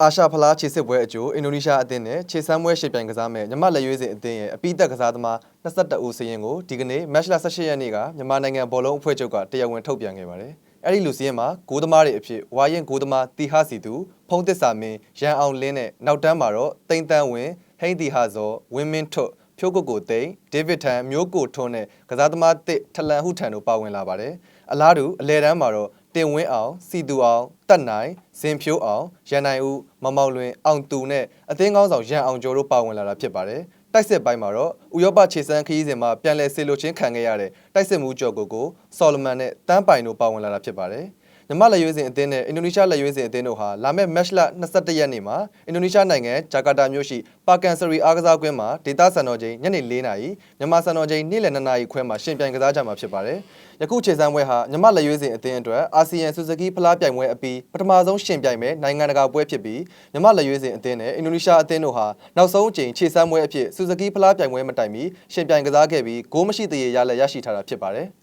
အာရှဖလားခြေစစ်ပွဲအကျိုးအင်ဒိုနီးရှားအသင်းနဲ့ခြေစမ်းပွဲရှင်ပြိုင်ကစားမဲ့မြမလက်ရွေးစင်အသင်းရဲ့အပိသက်ကစားသမား22ဦးစရင်ကိုဒီကနေ့မတ်လ18ရက်နေ့ကမြန်မာနိုင်ငံဘောလုံးအဖွဲ့ချုပ်ကတရားဝင်ထုတ်ပြန်ခဲ့ပါတယ်။အဲ့ဒီလူစရင်မှာဂိုးသမားတွေအဖြစ်ဝါရင်ဂိုးသမားတီဟာစီသူဖုံးသစ္စာမင်းရန်အောင်လင်းနဲ့နောက်တန်းမှာတော့တိန်တန်းဝင်းဟိန်းတီဟာဇော်ဝင်းမင်းထွတ်ဖြိုးကိုကိုသိန်းဒေးဗစ်ထန်မျိုးကိုထွန်းနဲ့ကစားသမားတစ်ထလန်ဟုထန်တို့ပါဝင်လာပါတယ်။အလားတူအလဲတန်းမှာတော့ တင်ဝင်းအောင်စီတူအောင်တက်နိုင်ဇင်ဖြိုးအောင်ရန်နိုင်ဦးမမောင်လွင်အောင်တူနဲ့အသင်းကောင်းဆောင်ရန်အောင်ကျော်တို့ပါဝင်လာတာဖြစ်ပါတယ်။တိုက်စစ်ပိုင်းမှာတော့ဥရောပခြေစမ်းခရီးစဉ်မှာပြန်လည်ဆေလိုချင်းခံခဲ့ရတဲ့တိုက်စစ်မှုကျော်ကိုကိုဆော်လမန်နဲ့တန်းပိုင်တို့ပါဝင်လာတာဖြစ်ပါတယ်။ မြမလက်ရွေးစင်အသင်းနဲ့အင်ဒိုနီးရှားလက်ရွေးစင်အသင်းတို့ဟာလာမယ့်မတ်လ22ရက်နေ့မှာအင်ဒိုနီးရှားနိုင်ငံဂျာကာတာမြို့ရှိပါကန်စရီအားကစားကွင်းမှာဒေသစံတော်ချိန်ညနေ4နာရီမြန်မာစံတော်ချိန်နေ့လယ်2နာရီခွဲမှာရှင်ပြိုင်ကစားကြမှာဖြစ်ပါတယ်။ယခုခြေစမ်းပွဲဟာမြမလက်ရွေးစင်အသင်းအတွက်အာဆီယံဆူဇူကီဖလားပြိုင်ပွဲအပြီးပထမဆုံးရှင်ပြိုင်မဲ့နိုင်ငံတကာပွဲဖြစ်ပြီးမြမလက်ရွေးစင်အသင်းနဲ့အင်ဒိုနီးရှားအသင်းတို့ဟာနောက်ဆုံးအကြိမ်ခြေစမ်းပွဲအဖြစ်ဆူဇူကီဖလားပြိုင်ပွဲမတိုင်မီရှင်ပြိုင်ကစားခဲ့ပြီးဂိုးမရှိသေးရရလက်ရရှိထားတာဖြစ်ပါတယ်။